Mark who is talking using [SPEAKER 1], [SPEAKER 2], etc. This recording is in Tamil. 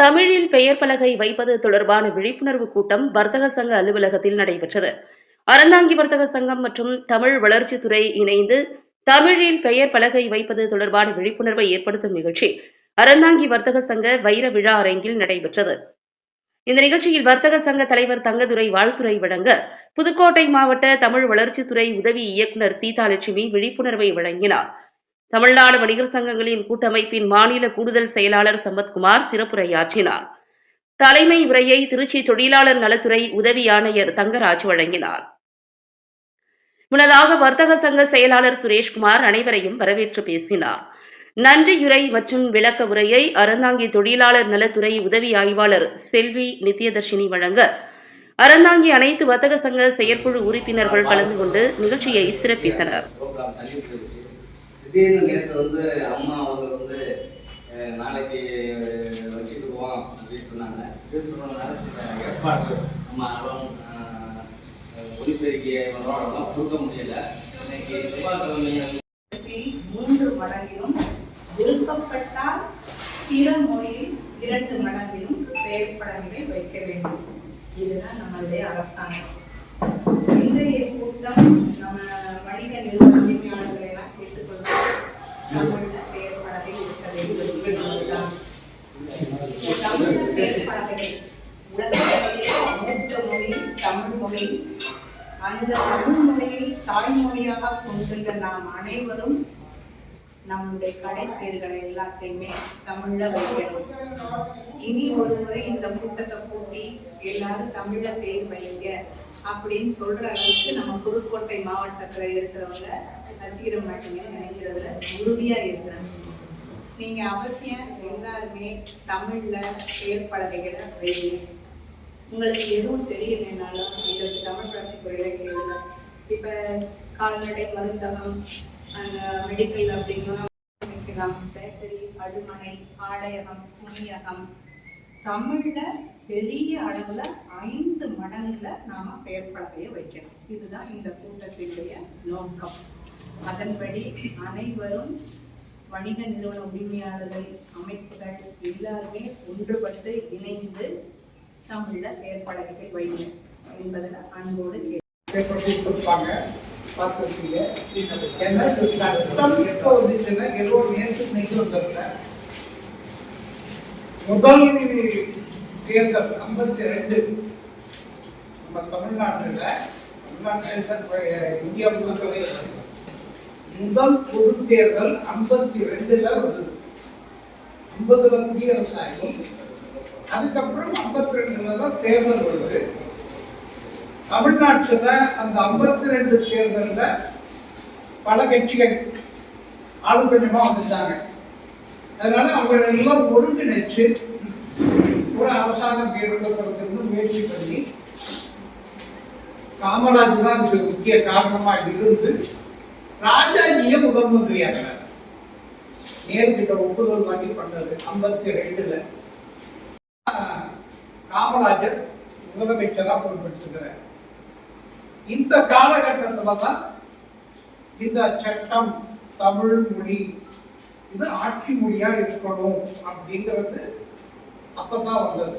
[SPEAKER 1] தமிழில் பெயர் பலகை வைப்பது தொடர்பான விழிப்புணர்வு கூட்டம் வர்த்தக சங்க அலுவலகத்தில் நடைபெற்றது. அறந்தாங்கி வர்த்தக சங்கம் மற்றும் தமிழ் வளர்ச்சித்துறை இணைந்து தமிழில் பெயர் பலகை வைப்பது தொடர்பான விழிப்புணர்வை ஏற்படுத்தும் நிகழ்ச்சி அறந்தாங்கி வர்த்தக சங்க வைர விழா அரங்கில் நடைபெற்றது. இந்த நிகழ்ச்சியில் வர்த்தக சங்க தலைவர் தங்கதுரை வாழ்த்துரை வழங்க புதுக்கோட்டை மாவட்ட தமிழ் வளர்ச்சித்துறை உதவி இயக்குநர் சீதாலட்சுமி விழிப்புணர்வை வழங்கினார். தமிழ்நாடு வணிகர் சங்கங்களின் கூட்டமைப்பின் மாநில கூடுதல் செயலாளர் சம்பத்குமார் சிறப்புரையாற்றினார். தலைமை உரையை திருச்சி தொழிலாளர் நலத்துறை உதவி ஆணையர் தங்கராஜ் வழங்கினார். முன்னதாக வர்த்தக சங்க செயலாளர் சுரேஷ்குமார் அனைவரையும் வரவேற்று பேசினார். நன்றியுரை மற்றும் விளக்க உரையை அறந்தாங்கி தொழிலாளர் நலத்துறை உதவி ஆய்வாளர் செல்வி நித்யதர்ஷினி வழங்க அறந்தாங்கி அனைத்து வர்த்தக சங்க செயற்குழு உறுப்பினர்கள் கலந்து கொண்டு நிகழ்ச்சியை சிறப்பித்தனர்.
[SPEAKER 2] திடீர்னு நேற்று வந்து அம்மா அவர்கள் வந்து நாளைக்கு நாளைக்கு போவோம் அப்படின்னு சொன்னாங்க. அப்படின்னு சொன்னதுனால சில ஏற்பாடு நம்ம அறம் ஒளிப்பெருக்கிய கொடுக்க முடியல. இன்னைக்கு செவ்வாய்க்கிழமை
[SPEAKER 3] மூன்று மடங்கிலும் விருப்பப்பட்டால் பிற மொழியில் இரண்டு மடங்கிலும் பெயர் பலகைகளை வைக்க வேண்டும். இதுதான் நம்மளுடைய அரசாங்கம். இன்றைய கூட்டம் நம்ம வணிக நிறுவன உரிமையாளர்களை எல்லாம் கேட்டுக்கொள்வோம் தமிழ்ல பலகை தமிழ்ல பலகை உலகத்திலேயே மூத்த மொழி தமிழ் மொழி அந்த தமிழ் மொழியை தாய்மொழியாக கொண்டுள்ள நாம் அனைவரும் நம்முடைய கடைப்பேர்கள் எல்லாத்தையுமே தமிழ்ல வைக்கணும் இனி ஒரு முறை இந்த கூட்டத்தை கூட்டி எல்லாரும் தமிழ்ல பேர் வைங்க. அப்படின்னு சொல்ற அளவுக்கு நம்ம புதுக்கோட்டை மாவட்டத்துல இருக்கிறவங்க நச்சிக்கிற மாட்டீங்கன்னு நினைக்கிறதுல உறுதியா இருக்கிறாங்க. நீங்க அவசியம் எல்லாருமே தமிழ்ல செயற்பலகைகளை பலகைகளை உங்களுக்கு எதுவும் தெரியலைனாலும் எங்களுக்கு தமிழ் புரட்சி துறையில கேளுங்க. இப்ப கால்நடை மருந்தகம் அந்த மெடிக்கல் அப்படின்னா வைக்கலாம் பேக்கரி அடுமனை ஆடையகம் துணியகம் தமிழ்ல பெரிய அளவுல ஐந்து மடங்குல நாம பெயர் பலகையை வைக்கணும். இதுதான் இந்த கூட்டத்தினுடைய நோக்கம். அதன்படி அனைவரும் வணிக நிறுவன உரிமையாளர்கள் அமைப்புகள் எல்லாருமே ஒன்றுபட்டு இணைந்து தமிழ்ல பெயர் பலகைகள் வைங்க என்பதில் அன்போடு
[SPEAKER 4] கொடுப்பாங்க பார்த்துருக்கீங்க என்ன சட்டம் எப்போ வந்துச்சுன்னா எல்லோரும் நேரத்துக்கு நெய்து வந்ததில்ல முதல் தேர்தல் ஐம்பத்தி ரெண்டு நம்ம தமிழ்நாட்டில் தமிழ்நாட்டில் இந்தியா முழுக்கவே முதல் பொது தேர்தல் ஐம்பத்தி ரெண்டுல வந்தது ஐம்பதுல குடியரசாகி அதுக்கப்புறம் ஐம்பத்தி ரெண்டுல தான் தேர்தல் வருது. தமிழ்நாட்டுல அந்த ஐம்பத்தி ரெண்டு தேர்தலில் பல கட்சிகள் ஆளுங்கட்சமா வந்துட்டாங்க. அதனால அவங்க எல்லாம் ஒருங்கிணைச்சு ஒரு அரசாங்கம் ஏற்படுத்துறதுக்கு முயற்சி பண்ணி காமராஜ் தான் இதுக்கு முக்கிய காரணமா இருந்து ராஜாஜியை முதல் மந்திரியாக்குறாரு நேரு ஒப்புதல் வாங்கி பண்ணது ஐம்பத்தி ரெண்டுல. காமராஜர் முதலமைச்சரா பொறுப்பெடுத்துக்கிறார். இந்த காலகட்டத்துல தான் இந்த சட்டம் தமிழ் மொழி இது ஆட்சி மொழியா இருக்கணும் அப்படிங்கிறது அப்பதான் வந்தது.